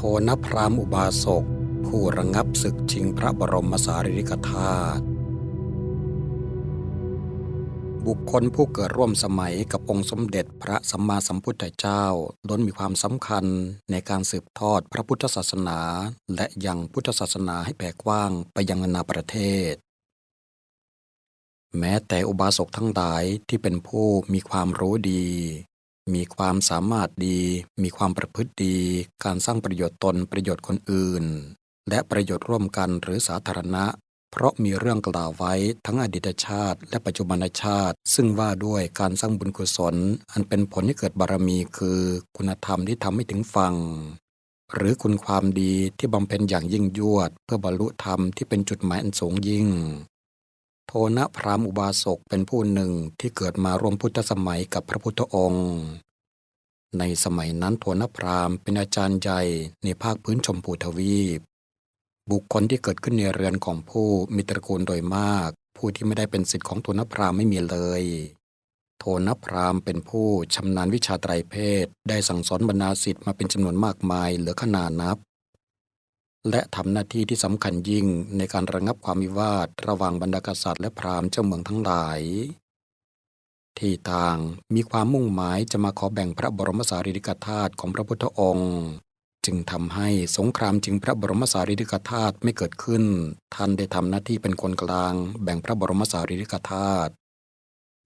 โทนพรามอุบาสก ผู้ระงับศึกชิงพระบรมสารีริกธาตุบุคคลผู้เกิดร่วมสมัยกับองค์สมเด็จพระสัมมาสัมพุทธเจ้าล้นมีความสำคัญในการสืบทอดพระพุทธศาสนา และยังพุทธศาสนาให้แผ่กว้างไปยังนานาประเทศ แม้แต่อุบาสกทั้งหลายที่เป็นผู้มีความรู้ดี มีความสามารถดี มีความประพฤติดี การสร้างประโยชน์ตนประโยชน์คนอื่น และประโยชน์ร่วมกันหรือสาธารณะ เพราะมีเรื่องกล่าวไว้ทั้งอดีตชาติ และปัจจุบันชาติ ซึ่งว่าด้วยการสร้างบุญกุศล อันเป็นผลให้เกิดบารมีคือ คุณธรรมที่ทำให้ถึงฟังหรือคุณความดีที่บำเพ็ญอย่างยิ่งยวด เพื่อบรรลุธรรมที่เป็นจุดหมายอันสูงยิ่ง โทนะพรามอุบาสกเป็นผู้หนึ่งที่เกิดมาร่วมพุทธสมัยกับพระพุทธองค์ ในสมัยนั้นโทนพรามเป็นอาจารย์ใหญ่ในภาคพื้นชมพูทวีป บุคคลที่เกิดขึ้นในเรือนของผู้มีตระกูลโดยมาก ผู้ที่ไม่ได้เป็นสิทธิ์ของโทนพรามไม่มีเลย โทนพรามเป็นผู้ชำนาญวิชาไตรเพศ ได้สั่งสอนบรรดาศิษย์มาเป็นจำนวนมากมายเหลือขนานับ และทำหน้าที่ที่สำคัญยิ่งในการระงับความวิวาท ระหว่างบรรดากษัตริย์และพราหมณ์เจ้าเมืองทั้งหลาย ที่ต่างมีความมุ่งหมายจะมาขอแบ่งพระบรมสารีริกธาตุของพระพุทธองค์ จึงทำให้สงครามจึงพระบรมสารีริกธาตุไม่เกิดขึ้น ท่านได้ทำหน้าที่เป็นคนกลางแบ่งพระบรมสารีริกธาตุ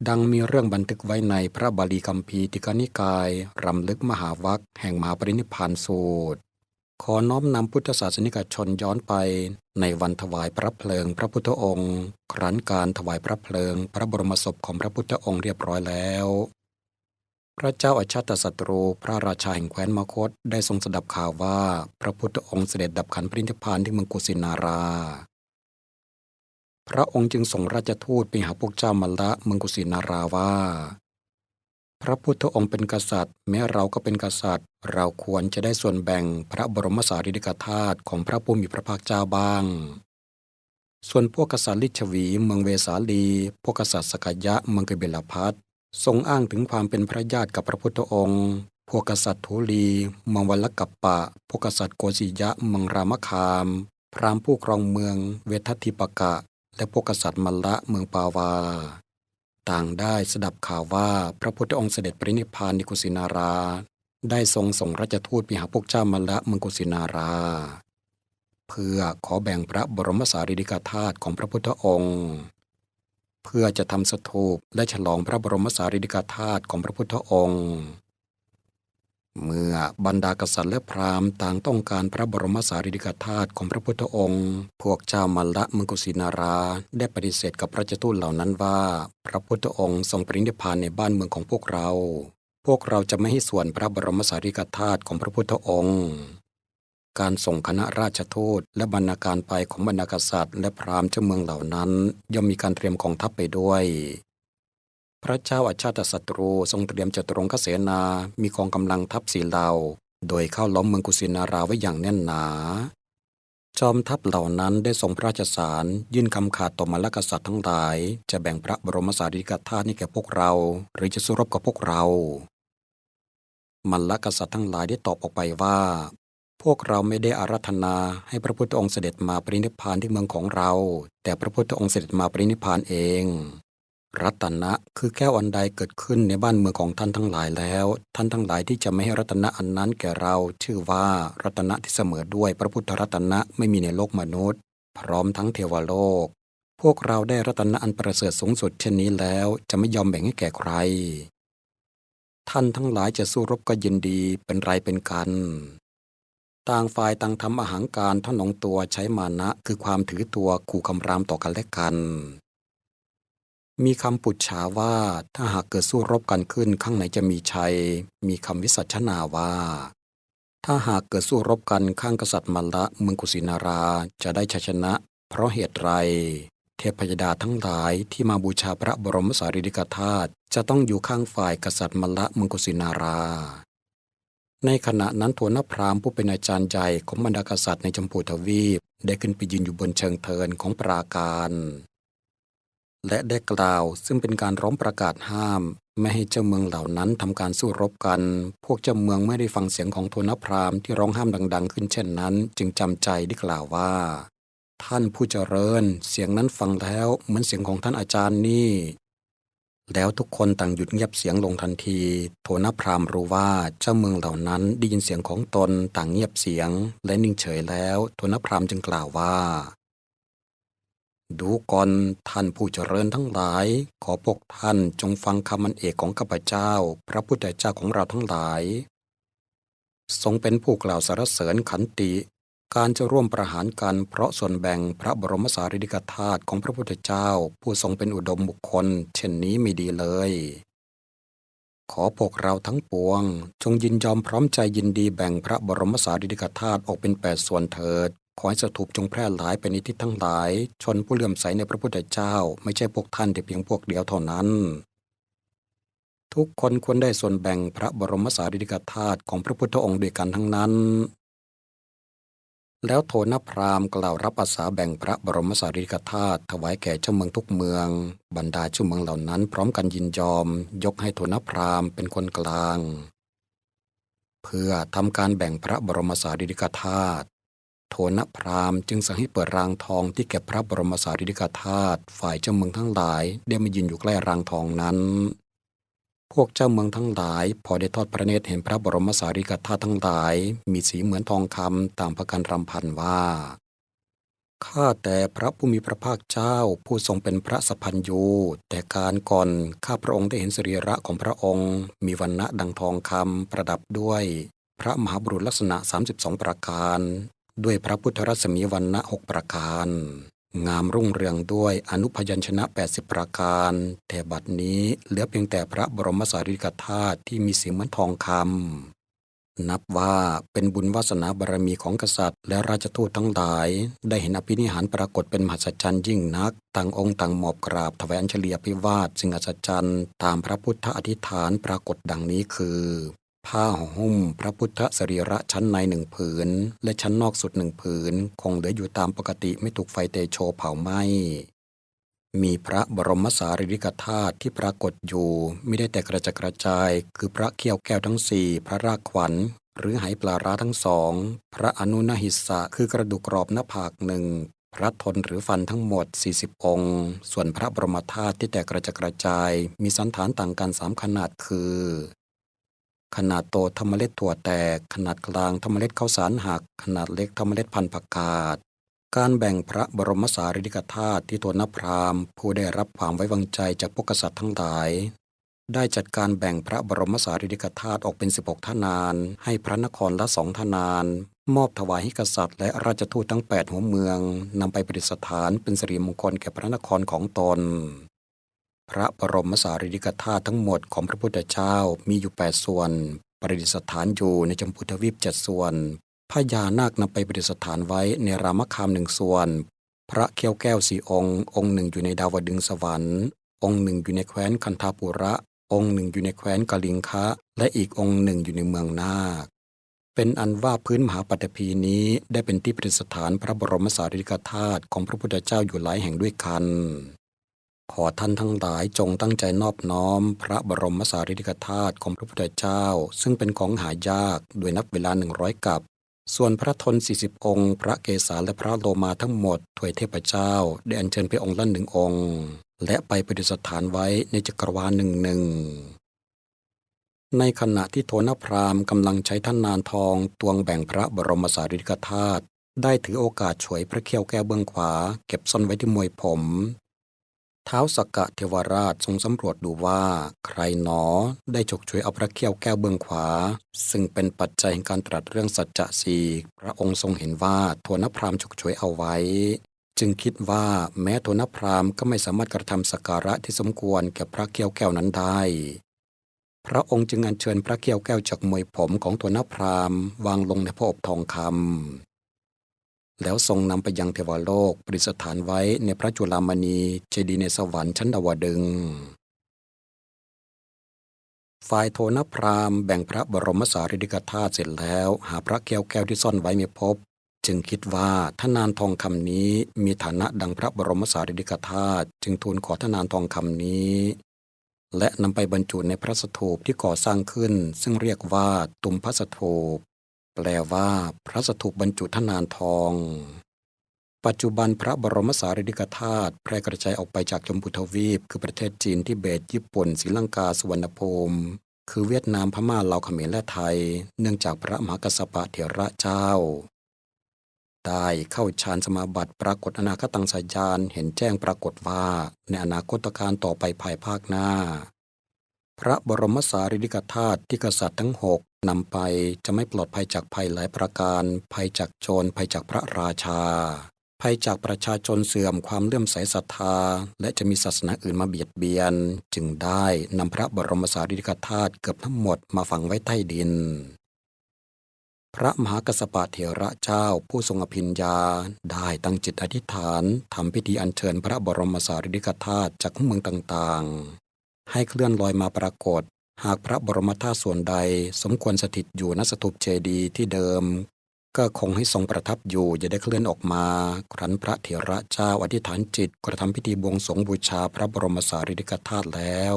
ดังมีเรื่องบันทึกไว้ในพระบาลีคัมภีร์ติกานิกาย รำลึกมหาวัคแห่งมหาปรินิพานสูตร ขอน้อมนำพุทธศาสนิกชนย้อนไปในวันถวายพระเพลิงพระพุทธองค์ ครั้นการถวายพระเพลิง พระบรมศพของพระพุทธองค์เรียบร้อยแล้ว พระเจ้าอาชาติศัตรูพระราชาแห่งแคว้นมคตได้ทรงสดับข่าวว่าพระพุทธองค์เสด็จดับขันปรินิพพานที่เมืองกุสินารา พระองค์จึงส่งราชทูตไปหาพวกเจ้ามัลละเมืองกุสินาราว่า พระพุทธองค์เป็นกษัตริย์ แม้เราก็เป็นกษัตริย์ เราควรจะได้ส่วนแบ่งพระบรมสารีริกธาตุของพระผู้มีพระภาคเจ้าบ้าง ส่วนพวกกษัตริย์ลิชวีเมืองเวสาลี พวกกษัตริย์สกยะเมืองกบิลพัททรงอ้างถึงความเป็นพระญาติกับพระพุทธองค์ พวกกษัตริย์ทุลีเมืองวัลกัปปะ พวกกษัตริย์โกสิยะเมืองรามคาม พราหมณ์ผู้ครองเมืองเวทัติปกะ และพวกกษัตริย์มัลละเมืองปาวา ต่างได้สดับข่าวว่าพระพุทธองค์เสด็จปรินิพพานในกุสินารา ได้ทรงส่งราชทูตไปหาพวกเจ้ามัลละมังกุสินารา เพื่อขอแบ่งพระบรมสารีริกธาตุของพระพุทธองค์ เพื่อจะทำสถูปและฉลองพระบรมสารีริกธาตุของพระพุทธองค์ เมื่อบรรดากษัตริย์และพราหมณ์ต่างต้องการพระบรมสารีริกธาตุของพระพุทธองค์ พวกเจ้ามัลละมังกุสินารา ได้ปฏิเสธกับพระเจ้าทูตเหล่านั้นว่า พระพุทธองค์ทรงปรินิพพานในบ้านเมืองของพวกเรา พวกเราจะไม่ให้ส่วนพระบรมสารีริกธาตุของพระพุทธองค์ การส่งคณะราชทูตและบรรณาการไปของบรรดากษัตริย์ และพราหมณ์เจ้าเมืองเหล่านั้นย่อมมีการเตรียมกองทัพไปด้วย พระเจ้าอาชาติศัตรูทรงเตรียมจตุรงคเสนา มีกองกำลังทัพสีเหล่า โดยเข้าล้อมเมืองกุสินาราไว้อย่างแน่นหนา จอมทัพเหล่านั้นได้ส่งพระราชสารยื่นคำขาดต่อมรรคกษัตริย์ทั้งหลาย จะแบ่งพระบรมสารีริกธาตุให้แก่พวกเรา หรือจะสู้รบกับพวกเรามรรคกษัตริย์ทั้งหลายได้ตอบออกไปว่า พวกเราไม่ได้อาราธนาให้พระพุทธองค์เสด็จมาปรินิพพานที่เมืองของเรา แต่พระพุทธองค์เสด็จมาปรินิพพานเอง รัตนะคือแก้วอันใดเกิดขึ้นในบ้านเมืองของท่านทั้งหลายแล้ว ท่านทั้งหลายที่จะไม่ให้รัตนะอันนั้นแก่เรา ชื่อว่ารัตนะที่เสมอด้วยพระพุทธรัตนะไม่มีในโลกมนุษย์ พร้อมทั้งเทวโลก พวกเราได้รัตนะอันประเสริฐสูงสุดเช่นนี้แล้วจะไม่ยอมแบ่งให้แก่ใคร ท่านทั้งหลายจะสู้รบก็ยินดีเป็นไรเป็นกัน ต่างฝ่ายต่างทำอาหางการท่อนงตัวใช้มานะคือความถือตัวขู่คำรามต่อกันและกัน มีคำปุจฉาว่าถ้าหากเกิดสู้รบกันขึ้นข้างไหนจะมีชัย มีคำวิสัชนาว่า ถ้าหากเกิดสู้รบกันข้างกษัตริย์มัลละเมืองกุสินาราจะได้ชัยชนะ เพราะเหตุไร เทพยดาทั้งหลายที่มาบูชาพระบรมสารีริกธาตุจะต้องอยู่ข้างฝ่ายกษัตริย์มัลละเมืองกุสินารา ในขณะนั้นทวนพรามผู้เป็นอาจารย์ใหญ่ของบรรดากษัตริย์ในจมพูทวีป ได้ขึ้นไปยืนอยู่บนเชิงเทินของปราการ และได้กล่าว ซึ่งเป็นการร้องประกาศห้าม ไม่ให้เจ้าเมืองเหล่านั้นทำการสู้รบกัน พวกเจ้าเมืองไม่ได้ฟังเสียงของโทนพรามที่ร้องห้ามดัง ๆ ขึ้นเช่นนั้น จึงจำใจได้กล่าวว่า ท่านผู้เจริญ เสียงนั้นฟังแล้วเหมือนเสียงของท่านอาจารย์นี่ แล้วทุกคนต่างหยุดเงียบเสียงลงทันที โทนพรามรู้ว่าเจ้าเมืองเหล่านั้นได้ยินเสียงของตนต่างเงียบเสียง และนิ่งเฉยแล้ว โทนพรามจึงกล่าวว่า ดูก่อนท่านผู้เจริญทั้งหลาย ขอพวกท่านจงฟังคำมันเอกของข้าพเจ้า พระพุทธเจ้าของเราทั้งหลาย ทรงเป็นผู้กล่าวสรรเสริญขันติ การจะร่วมประหารกันเพราะส่วนแบ่งพระบรมสารีริกธาตุของพระพุทธเจ้า ผู้ทรงเป็นอุดมบุคคล เช่นนี้ไม่ดีเลย ขอพวกเราทั้งปวง จงยินยอมพร้อมใจยินดีแบ่งพระบรมสารีริกธาตุออกเป็นแปดส่วนเถิด ขอให้สถูปจงแพร่หลายไปในทิศทั้งหลาย ชนผู้เลื่อมใสในพระพุทธเจ้า ไม่ใช่พวกท่านแต่เพียงพวกเดียวเท่านั้น ทุกคนควรได้ส่วนแบ่งพระบรมสารีริกธาตุของพระพุทธองค์ด้วยกันทั้งนั้น แล้วโทนพราหมณ์กล่าวรับอาสาแบ่งพระบรมสารีริกธาตุถวายแก่เจ้าเมืองทุกเมือง บรรดาเจ้าเมืองเหล่านั้น พร้อมกันยินยอม ยกให้โทนพราหมณ์เป็นคนกลาง เพื่อทำการแบ่งพระบรมสารีริกธาตุ โทนพราหมณ์จึงสั่งให้เปิดรางทองที่เก็บพระบรมสารีริกธาตุฝ่ายเจ้าเมืองทั้งหลายได้มายืนอยู่ใกล้รางทองนั้น พวกเจ้าเมืองทั้งหลาย พอได้ทอดพระเนตรเห็นพระบรมสารีริกธาตุทั้งหลาย มีสีเหมือนทองคำตามประการรำพันว่าข้าแต่พระผู้มีพระภาคเจ้าผู้ทรงเป็นพระสัพพัญญูแต่การก่อนข้าพระองค์ได้เห็นสรีระของพระองค์ มีวันณะดังทองคำประดับด้วย พระมหาบุรุษลักษณะ 32 ประการ ด้วยพระพุทธรัศมีวันณะหกประการ งามรุ่งเรืองด้วยอนุพยัญชนะ 80 ประการ แต่บัดนี้เหลือเพียงแต่พระบรมสารีริกธาตุที่มีสีเหมือนทองคำนับว่าเป็นบุญวาสนาบารมีของกษัตริย์ และราชทูตทั้งหลาย ได้เห็นอภินิหารปรากฏเป็นมหัศจรรย์ยิ่งนัก ต่างองค์ต่างหมอบกราบถวายอัญชลีอภิวาทสิ่งอัศจรรย์ ตามพระพุทธอธิษฐานปรากฏดังนี้คือ ผ้าหุ้มพระพุทธสรีระชั้นในหนึ่งผืน และชั้นนอกสุดหนึ่งผืน คงเหลืออยู่ตามปกติไม่ถูกไฟเตโชเผาไหม้มีพระบรมสารีริกธาตุที่ปรากฏอยู่ไม่ได้แต่กระจดกระจาย คือพระเขี้ยวแก้วทั้งสี่พระรากขวัญ หรือไหปลาร้าทั้งสอง พระอนุนหิสะคือกระดูกกรอบหน้าผากหนึ่งพระทนหรือฟันทั้งหมด 40 องค์ ส่วนพระบรมธาตุที่แตกกระจกระจาย มีสันฐานต่างกันสามขนาดคือ ขนาดโตทำเมล็ดถั่วแตก ขนาดกลางทำเมล็ดข้าวสารหัก ขนาดเล็กทำเมล็ดพันธุ์ผักกาด การแบ่งพระบรมสารีริกธาตุที่ตัวนพรามผู้ได้รับความไว้วางใจจากพวกกษัตริย์ทั้งหลาย ได้จัดการแบ่งพระบรมสารีริกธาตุออกเป็น 16ทนาน ให้พระนครละสองทนาน มอบถวายให้กษัตริย์และราชทูตทั้ง 8 หัวเมืองนำไปประดิษฐานเป็นสิริมงคลแก่พระนครของตน พระบรมสารีริกธาตุทั้งหมดของพระพุทธเจ้ามีอยู่ 8 ส่วน ประดิษฐานอยู่ในจมพูทวีปเจ็ดส่วนพญานาคนำไปประดิษฐานไว้ในรามคามหนึ่งส่วน พระเขี้ยวแก้วสี่องค์ องค์หนึ่งอยู่ในดาวดึงสวรรค์ องค์หนึ่งอยู่ในแคว้นคันธาปุระ องค์หนึ่งอยู่ในแคว้นกาลิงคะ และอีกองค์หนึ่งอยู่ในเมืองนาค เป็นอันว่าพื้นมหาปัตภีนี้ได้เป็นที่ประดิษฐานพระบรมสารีริกธาตุของพระพุทธเจ้าอยู่หลายแห่งด้วยกัน ขอท่านทั้งหลายจงตั้งใจนอบน้อม พระบรมสารีริกธาตุของพระพุทธเจ้า ซึ่งเป็นของหายากโดยนับเวลาหนึ่งร้อยกับ ส่วนพระทนสี่สิบองค์ พระเกศาและพระโลมาทั้งหมดถวยเทพเจ้า ได้อัญเชิญไปองค์ละหนึ่งองค์ และไปประดิษฐานไว้ในจักรวาลหนึ่งหนึ่งในขณะที่โทนพราหมณ์กำลังใช้ท่านนานทองตวงแบ่งพระบรมสารีริกธาตุได้ถือโอกาสฉวยพระเขี้ยวแก้วเบื้องขวา เก็บซ่อนไว้ที่มวยผม ท้าวสกกะเทวราชทรงสำรวจดูว่า ใครหนอได้ฉกฉวยเอาพระเขี้ยวแก้วเบื้องขวา ซึ่งเป็นปัจจัยแห่งการตรัสเรื่องสัจจะสีพระองค์ทรงเห็นว่าโทนพราหมณ์ฉกฉวยเอาไว้ จึงคิดว่าแม้โทนพราหมณ์ก็ไม่สามารถกระทำสักการะที่สมควรแก่พระเขี้ยวแก้วนั้นได้ พระองค์จึงอัญเชิญพระเขี้ยวแก้วจากมวยผมของโทนพราหมณ์วางลงในพระอบทองคำ แล้วทรงนำไปยังเทวโลกประดิษฐานไว้ในพระจุลามณีเจดีในสวรรค์ชั้นดาวดึง ฝ่ายโทนพรามแบ่งพระบรมสารีริกธาตุเสร็จแล้ว หาพระแก้วแก้วที่ซ่อนไว้ไม่พบ จึงคิดว่าทนานทองคำนี้มีฐานะดังพระบรมสารีริกธาตุจึงทูลขอทนานทองคำนี้ และนำไปบรรจุในพระสถูปที่ก่อสร้างขึ้น ซึ่งเรียกว่าตุมพระสถูป แปลว่าพระสถูปบรรจุทนานทอง ปัจจุบันพระบรมสารีริกธาตุแพร่กระจายออกไปจากชมพูทวีป คือประเทศจีนทิเบตญี่ปุ่นศรีลังกาสุวรรณภูมิคือเวียดนามพม่าลาวเขมรและไทย เนื่องจากพระมหากษัตริย์เถระเจ้า ได้เข้าฌานสมาบัติปรากฏอนาคตังสายานเห็นแจ้งปรากฏว่า ในอนาคตการต่อไปภายภาคหน้า พระบรมสารีริกธาตุที่กษัตริย์ทั้งหก นำไปจะไม่ปลอดภัยจากภัยหลายประการ ภัยจากโจร ภัยจากพระราชา ภัยจากประชาชนเสื่อมความเลื่อมใสศรัทธา และจะมีศาสนาอื่นมาเบียดเบียน จึงได้นำพระบรมสารีริกธาตุเกือบทั้งหมดมาฝังไว้ใต้ดิน พระมหากัสสปะเถระเจ้าผู้ทรงอภิญญา ได้ตั้งจิตอธิษฐานทำพิธีอัญเชิญพระบรมสารีริกธาตุจากเมืองต่างๆให้เคลื่อนลอยมาปรากฏ หากพระบรมธาตุส่วนใดสมควรสถิตอยู่ณสถูปเจดีย์ที่เดิม ก็คงให้ทรงประทับอยู่อย่าได้เคลื่อนออกมา ครั้นพระเถระเจ้าอธิษฐานจิตกระทำพิธีบวงสวงบูชาพระบรมสารีริกธาตุแล้ว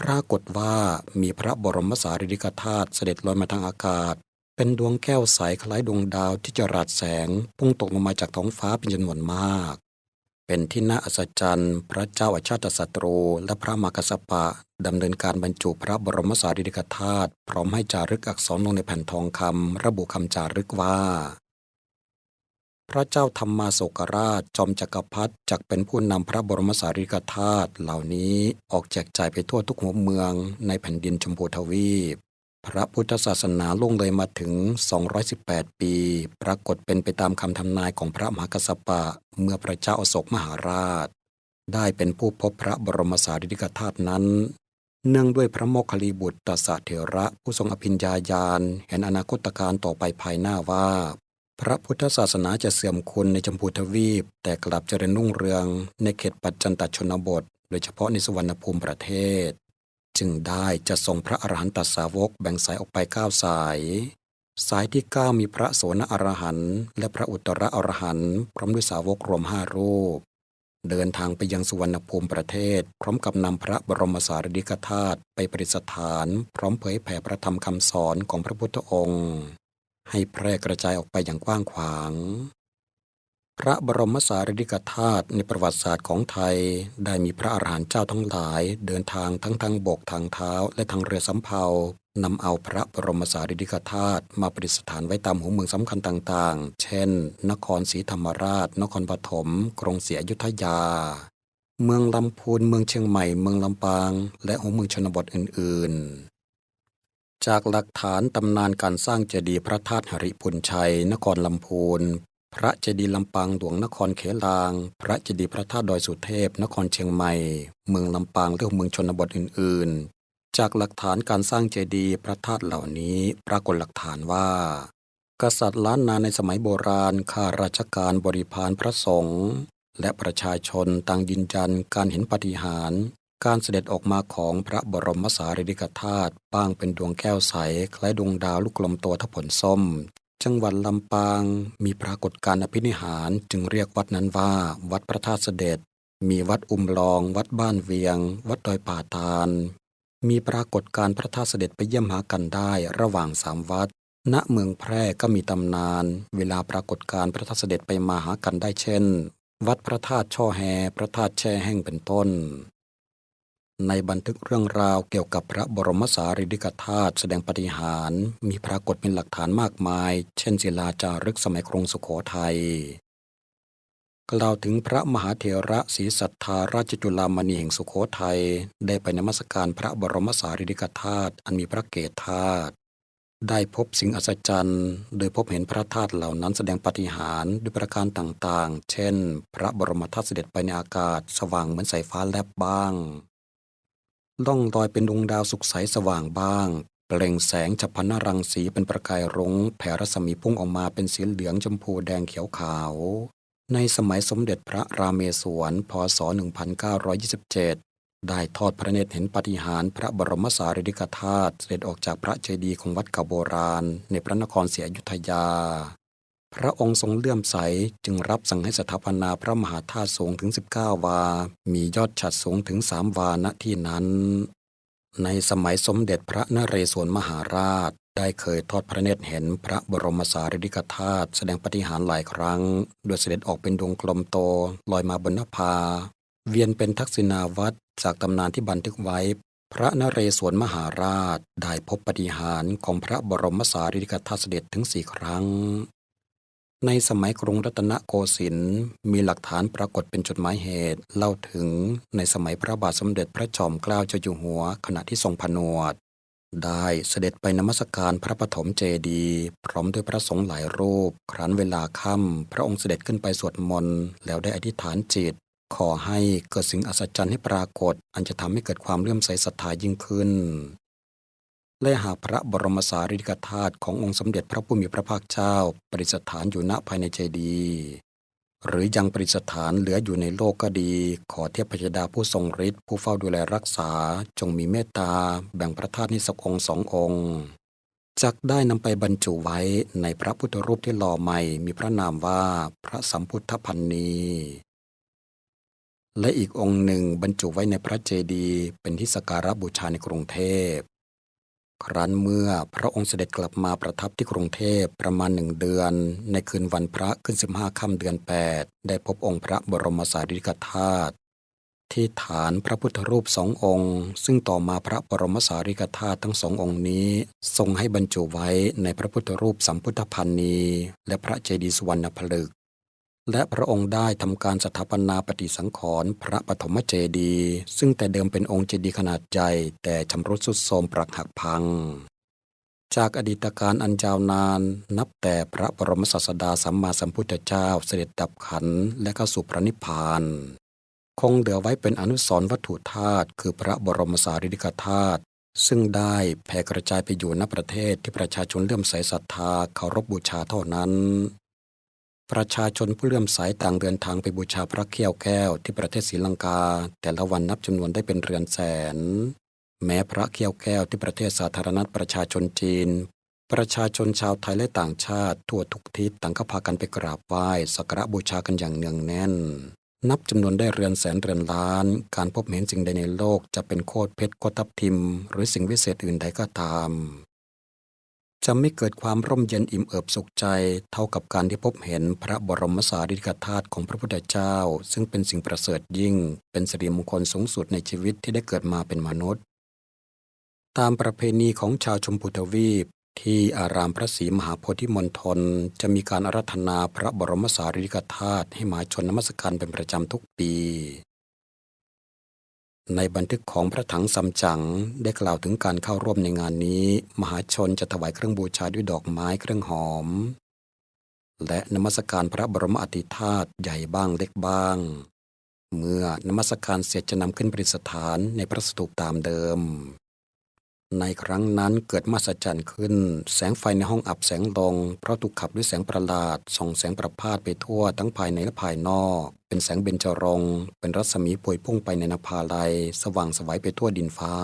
ปรากฏว่ามีพระบรมสารีริกธาตุเสด็จลอยมาทางอากาศ เป็นดวงแก้วใสคล้ายดวงดาวที่จะราดแสง พุ่งตกลงมาจากท้องฟ้าเป็นจำนวนมาก เป็นที่น่าอัศจรรย์ พระเจ้าอาชาติศัตรู และพระมหากษัตริย์ดำเนินการบรรจุพระบรมสารีริกธาตุพร้อมให้จารึกอักษรลงในแผ่นทองคำระบุคำจารึกว่า พระเจ้าธรรมาโศกราชจอมจักรพรรดิจักเป็นผู้นำพระบรมสารีริกธาตุเหล่านี้ออกแจกจ่ายไปทั่วทุกหัวเมืองในแผ่นดินชมพูทวีป พระพุทธศาสนาล่วงเลยมาถึง 218 ปี ปรากฏเป็นไปตามคำทำนายของพระมหากษัตริย์เมื่อพระเจ้าอโศกมหาราช ได้เป็นผู้พบพระบรมสารีริกธาตุนั้น เนื่องด้วยพระโมคคัลลีบุตรตสสะเถระ ผู้ทรงอภิญญาญาณเห็นอนาคตการต่อไปภายหน้าว่า พระพุทธศาสนาจะเสื่อมคุณในจมพูทวีป แต่กลับเจริญรุ่งเรืองในเขตปัจจันตชนบท โดยเฉพาะในสวรรณภูมิประเทศ จึงได้จะส่งพระอรหันตสาวกแบ่งสายออกไปเก้าสาย สายที่เก้ามีพระโสนอรหันต์และพระอุตตรอรหันต์พร้อมด้วยสาวกรวมห้ารูป เดินทางไปยังสุวรรณภูมิประเทศ พร้อมกับนำพระบรมสารีริกธาตุไปประดิษฐาน พร้อมเผยแผ่พระธรรมคำสอนของพระพุทธองค์ ให้แพร่กระจายออกไปอย่างกว้างขวาง พระบรมสารีริกธาตุในประวัติศาสตร์ของไทย ได้มีพระอรหันต์เจ้าทั้งหลาย เดินทางทั้งทางบกทางเท้า และทางเรือสำเภานำเอาพระบรมสารีริกธาตุมาประดิษฐานไว้ตามหัวเมืองสำคัญต่างๆ เช่น นครศรีธรรมราช นครปฐมกรุงศรีอยุธยา เมืองลำพูนเมืองเชียงใหม่ เมืองลำปาง และหัวเมืองชนบทอื่น ๆจากหลักฐานตำนานการสร้างเจดีย์พระธาตุหริพุนชัย นครลำพูน พระเจดีย์ลำปางหลวงนครเขลาง พระเจดีย์พระธาตุดอยสุเทพ นครเชียงใหม่ เมืองลำปางและเมืองชนบทอื่น ๆ จากหลักฐานการสร้างเจดีย์พระธาตุเหล่านี้ปรากฏหลักฐานว่า กษัตริย์ล้านนาในสมัยโบราณข้าราชการบริพารพระสงฆ์และประชาชนต่างยืนยันการเห็นปฏิหาร การเสด็จออกมาของพระบรมสารีริกธาตุบ้างเป็นดวงแก้วใสคล้ายดวงดาวลูกกลมโตทผลส้ม จังหวัดลำปางมีปรากฏการณ์อภินิหารจึงเรียกวัดนั้นว่า วัดพระธาตุเสด็จ มีวัดอุ้มลอง วัดบ้านเวียง วัดดอยป่าตาล มีปรากฏการณ์พระธาตุเสด็จไปเยี่ยมหากันได้ระหว่างสามวัด ณเมืองแพร่ก็มีตำนาน เวลาปรากฏการณ์พระธาตุเสด็จไปมาหากันได้เช่น วัดพระธาตุช่อแฮพระธาตุแช่แห้งเป็นต้น ในบันทึกเรื่องราวเกี่ยวกับพระบรมสารีริกธาตุแสดงปฏิหาร มีปรากฏเป็นหลักฐานมากมาย เช่นศิลาจารึกสมัยกรุงสุขโขทัยกล่าวถึงพระมหาเถระศรีสัทธาราชจุลามณีแห่งสุขโขทัยได้ไปนมัสการพระบรมสารีริกธาตุอันมีพระเกศธาตุได้พบสิ่งอัศจรรย์ โดยพบเห็นพระธาตุเหล่านั้นแสดงปฏิหารด้วยประการต่างๆ เช่น พระบรมธาตุเสด็จไปในอากาศ สว่างเหมือนสายฟ้าแลบบ้าง ล่องลอยเป็นดวงดาวสุกใสสว่างบ้าง เปล่งแสงจับพันนรังสีเป็นประกายรุง้ง แผ่รัศมีพุ่งออกมาเป็นสีเหลืองชมพูแดงเขียวขาว ในสมัยสมเด็จพระราเมศวร พศ 1927 ได้ทอดพระเนตรเห็นปาฏิหาริย์พระบรมสารีริกธาตุเสด็จออกจากพระเจดีย์ของวัดเก่าโบราณ ในพระนครศรีอยุธยา พระองค์ทรงเลื่อมใสจึงรับสั่งให้สถาปนาพระมหาธาตุสูงถึง 19 วา มียอดฉัดสูงถึงสามวาณที่นั้น ในสมัยสมเด็จพระนเรศวรมหาราช ได้เคยทอดพระเนตรเห็นพระบรมสารีริกธาตุแสดงปฏิหารหลายครั้ง โดยเสด็จออกเป็นดวงกลมโต ลอยมาบนนภา เวียนเป็นทักษิณาวัตรจากตำนานที่บันทึกไว้ พระนเรศวรมหาราช ได้พบปฏิหารของพระบรมสารีริกธาตุเสด็จถึงสี่ครั้ง ในสมัยกรุงรัตนโกสินทร์มีหลักฐานปรากฏเป็นจดหมายเหตุ เล่าถึงในสมัยพระบาทสมเด็จพระจอมเกล้าเจ้าอยู่หัวขณะที่ทรงผนวด ได้เสด็จไปนมัสการพระปฐมเจดีย์พร้อมด้วยพระสงฆ์หลายรูป ครั้นเวลาค่ำพระองค์เสด็จขึ้นไปสวดมนต์แล้วได้อธิษฐานจิต ขอให้เกิดสิ่งอัศจรรย์ให้ปรากฏ อันจะทำให้เกิดความเลื่อมใสศรัทธายิ่งขึ้น และหากพระบรมสารีริกธาตุขององค์สมเด็จพระผู้มีพระภาคเจ้า ประดิษฐานอยู่ณภายในเจดีย์หรือยังประดิษฐานเหลืออยู่ในโลกก็ดี ขอเทพพยดาผู้ทรงฤทธิ์ผู้เฝ้าดูแลรักษา จงมีเมตตา แบ่งพระธาตุให้สักองค์สององค์จักได้นำไปบรรจุไว้ในพระพุทธรูปที่หล่อใหม่มีพระนามว่าพระสัมพุทธพันนีและอีกองค์หนึ่งบรรจุไว้ในพระเจดีย์เป็นที่สักการะบูชาในกรุงเทพ ครั้นเมื่อพระองค์เสด็จกลับมาประทับที่กรุงเทพประมาณหนึ่งเดือน ในคืนวันพระขึ้นสิบห้าค่ำเดือนแปดได้พบองค์พระบรมสารีริกธาตุที่ฐานพระพุทธรูปสององค์ ซึ่งต่อมาพระบรมสารีริกธาตุทั้งสององค์นี้ ทรงให้บรรจุไว้ในพระพุทธรูปสัมพุทธพันนีและพระเจดีย์สุวรรณผลึก และพระองค์ได้ทำการสถาปนาปฏิสังขรณ์พระปฐมเจดีย์ซึ่งแต่เดิมเป็นองค์เจดีย์ขนาดใหญ่แต่ชำรุดทรุดโทรมปรักหักพัง จากอดีตการอันยาวนานนับแต่พระบรมศาสดาสัมมาสัมพุทธเจ้าเสด็จดับขันและเข้าสู่พระนิพพานคงเหลือไว้เป็นอนุสรณ์วัตถุธาตุคือพระบรมสารีริกธาตุซึ่งได้แผ่กระจายไปอยู่ณประเทศที่ประชาชนเลื่อมใสศรัทธาเคารพบูชาเท่านั้น ประชาชนผู้เลื่อมใสต่างเดินทางไปบูชาพระเขี้ยวแก้วที่ประเทศศรีลังกา แต่ละวันนับจำนวนได้เป็นเรือนแสน แม้พระเขี้ยวแก้วที่ประเทศสาธารณรัฐประชาชนจีน ประชาชนชาวไทยและต่างชาติทั่วทุกทิศต่างก็พากันไปกราบไหว้สักการะบูชากันอย่างเนืองแน่น นับจำนวนได้เรือนแสนเรือนล้าน การพบเห็นสิ่งใดในโลกจะเป็นโคตรเพชรโคตรทับทิม หรือสิ่งวิเศษอื่นใดก็ตาม จะไม่เกิดความร่มเย็นอิ่มเอิบสุขใจ เท่ากับการที่พบเห็นพระบรมสารีริกธาตุของพระพุทธเจ้า ซึ่งเป็นสิ่งประเสริฐยิ่ง เป็นสิริมงคลสูงสุดในชีวิตที่ได้เกิดมาเป็นมนุษย์ ตามประเพณีของชาวชมพูทวีป ที่อารามพระศรีมหาโพธิมณฑลจะมีการอารัธนาพระบรมสารีริกธาตุให้หมาชนนมัสการเป็นประจำทุกปี ในบันทึกของพระถังซัมจั๋งได้กล่าวถึงการเข้าร่วมในงานนี้ มหาชนจะถวายเครื่องบูชาด้วยดอกไม้เครื่องหอม และนมัสการพระบรมอธิธาตุใหญ่บ้างเล็กบ้าง เมื่อนมัสการเสร็จจะนำขึ้นประดิษฐานในพระสถูปตามเดิม ในครั้งนั้นเกิดมหัศจรรย์ขึ้น แสงไฟในห้องอับแสงลง เพราะถูกขับด้วยแสงประหลาด ส่องแสงประพาสไปทั่วทั้งภายในและภายนอก เป็นแสงเบญจรงค์เป็นรัศมีพวยพุ่งไปในนภาลัย สว่างสวัยไปทั่วดินฟ้า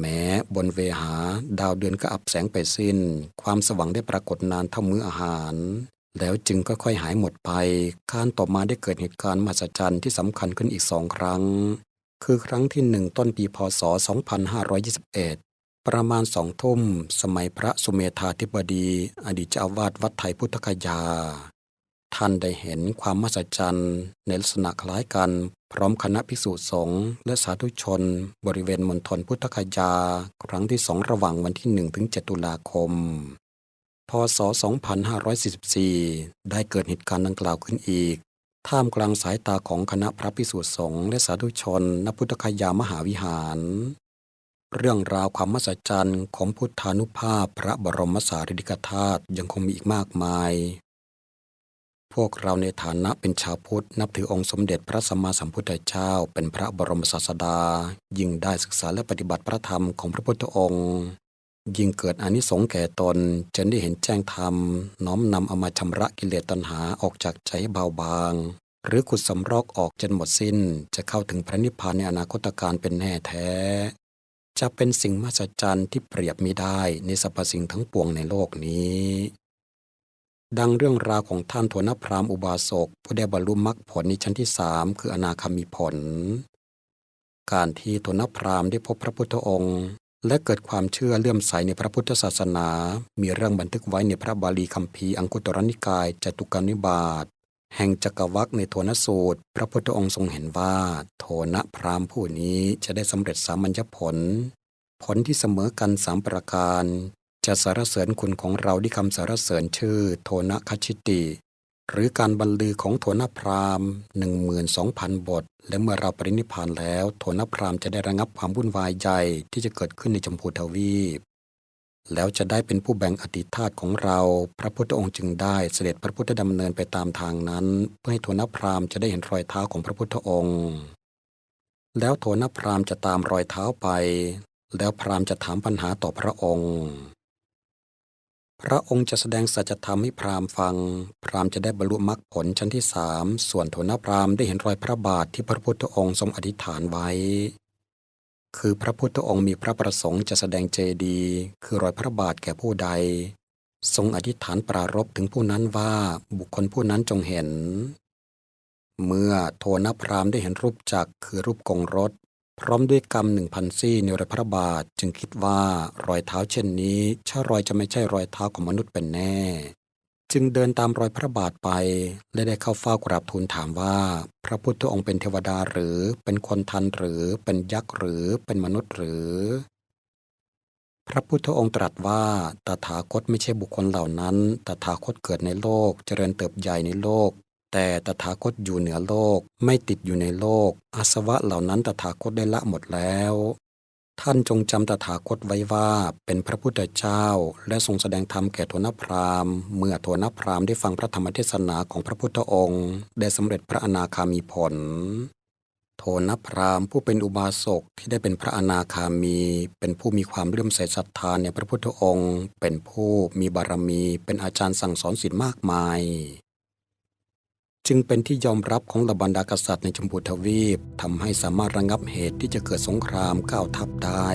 แม้บนเวหา ดาวเดือนก็อับแสงไปสิ้น ความสว่างได้ปรากฏนานเท่ามื้ออาหาร แล้วจึงค่อยๆหายหมดไปการต่อมาได้เกิดเหตุการณ์มหัศจรรย์ที่สำคัญขึ้นอีกสองครั้ง คือครั้งที่หนึ่งต้นปีพศ 2521 ประมาณสองทุ่ม สมัยพระสุเมธาธิบดี อดีตเจ้าวาสวัดไทยพุทธคยา ท่านได้เห็นความมหัศจรรย์ในลักษณะคล้ายกัน พร้อมคณะภิกษุสงฆ์และสาธุชน บริเวณมณฑลพุทธคยา ครั้งที่สองระหว่างวันที่หนึ่งถึง7ตุลาคม พศ 2544 ได้เกิดเหตุการณ์ดังกล่าวขึ้นอีก ท่ามกลางสายตาของคณะพระภิกษุสงฆ์และสาธุชนณพุทธคยามหาวิหาร เรื่องราวความมหัศจรรย์ของพุทธานุภาพพระบรมสารีริกธาตุยังคงมีอีกมากมาย พวกเราในฐานะเป็นชาวพุทธนับถือองค์สมเด็จพระสัมมาสัมพุทธเจ้า เป็นพระบรมศาสดา ยิ่งได้ศึกษาและปฏิบัติพระธรรมของพระพุทธองค์ ยิ่งเกิดอานิสงส์แก่ตนจนได้เห็นแจ้งธรรม น้อมนำเอามาชำระกิเลสตัณหาออกจากใจให้เบาบาง หรือขุดสำรอกออกจนหมดสิ้น จะเข้าถึงพระนิพพานในอนาคตการเป็นแน่แท้ จะเป็นสิ่งมหัศจรรย์ที่เปรียบมิได้ในสรรพสิ่งทั้งปวงในโลกนี้ ดังเรื่องราวของท่านโทนพรามอุบาสกผู้ได้บรรลุมรรคผลในชั้นที่สามคืออนาคามีผล การที่โทนพรามได้พบพระพุทธองค์ และเกิดความเชื่อเลื่อมใสในพระพุทธศาสนา มีเรื่องบันทึกไว้ในพระบาลีคัมภีร์อังคุตรนิกายจตุกานิบาตแห่งจักรวรรคในโทนสูตร พระพุทธองค์ทรงเห็นว่า โทนพราหมณ์ผู้นี้จะได้สำเร็จสามัญญผล ผลที่เสมอกันสามประการ จะสรรเสริญคุณของเราด้วยคำสรรเสริญชื่อ โทนะคชิติ หรือการบรรลือของโทนพราหมณ์หนึ่งหมื่นสองพันบท และเมื่อเราปรินิพานแล้วโทนพราหมณ์จะได้ระงับความวุ่นวายใจที่จะเกิดขึ้นในจมพูทวีป แล้วจะได้เป็นผู้แบ่งอธิธาตของเรา พระพุทธองค์จึงได้เสด็จพระพุทธดำเนินไปตามทางนั้น เพื่อให้โทนพราหมณ์จะได้เห็นรอยเท้าของพระพุทธองค์ แล้วโทนพราหมณ์จะตามรอยเท้าไป แล้วพราหมณ์จะถามปัญหาต่อพระองค์ พระองค์จะแสดงสัจธรรมให้พราหมณ์ฟัง พราหมณ์จะได้บรรลุมรรคผลชั้นที่สามส่วนโทนพราหมณ์ได้เห็นรอยพระบาทที่พระพุทธองค์ทรงอธิษฐานไว้ คือพระพุทธองค์มีพระประสงค์จะแสดงเจดีย์คือรอยพระบาทแก่ผู้ใด ทรงอธิษฐานปรารภถึงผู้นั้นว่าบุคคลผู้นั้นจงเห็น เมื่อโทนพราหมณ์ได้เห็นรูปจักรคือรูปกงรถ พร้อมด้วยกรรมหนึ่งพันซี่ในรอยพระบาทจึงคิดว่ารอยเท้าเช่นนี้ช่รอยจะไม่ใช่รอยเท้าของมนุษย์เป็นแน่ จึงเดินตามรอยพระบาทไป และได้เข้าเฝ้ากราบทูลถามว่า พระพุทธองค์เป็นเทวดาหรือเป็นคนทันหรือเป็นยักษ์หรือเป็นมนุษย์หรือ พระพุทธองค์ตรัสว่าตถาคตไม่ใช่บุคคลเหล่านั้น ตถาคตเกิดในโลกเจริญเติบใหญ่ในโลก แต่ตถาคตอยู่เหนือโลกไม่ติดอยู่ในโลก อาสวะเหล่านั้นตถาคตได้ละหมดแล้ว ท่านจงจำตถาคตไว้ว่าเป็นพระพุทธเจ้า และทรงแสดงธรรมแก่โทนพราหมณ์ เมื่อโทนพราหมณ์ได้ฟังพระธรรมเทศนาของพระพุทธองค์ ได้สำเร็จพระอนาคามีผลโทนพราหมณ์ผู้เป็นอุบาสกที่ได้เป็นพระอนาคามี เป็นผู้มีความเลื่อมใสศรัทธาในพระพุทธองค์ เป็นผู้มีบารมี เป็นอาจารย์สั่งสอนศีลมากมาย จึงเป็นที่ยอมรับของระบรรดากษัตริย์ในชมพูทวีปทำให้สามารถระงับเหตุที่จะเกิดสงครามก้าวทัพได้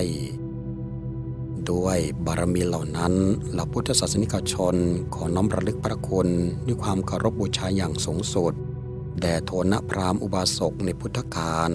ด้วยบารมีเหล่านั้นเหล่าพุทธศาสนิกชนขอน้อมระลึกพระคุณด้วยความเคารพบูชาอย่างสูงสุด แด่โทนพรามอุบาสกในพุทธกาล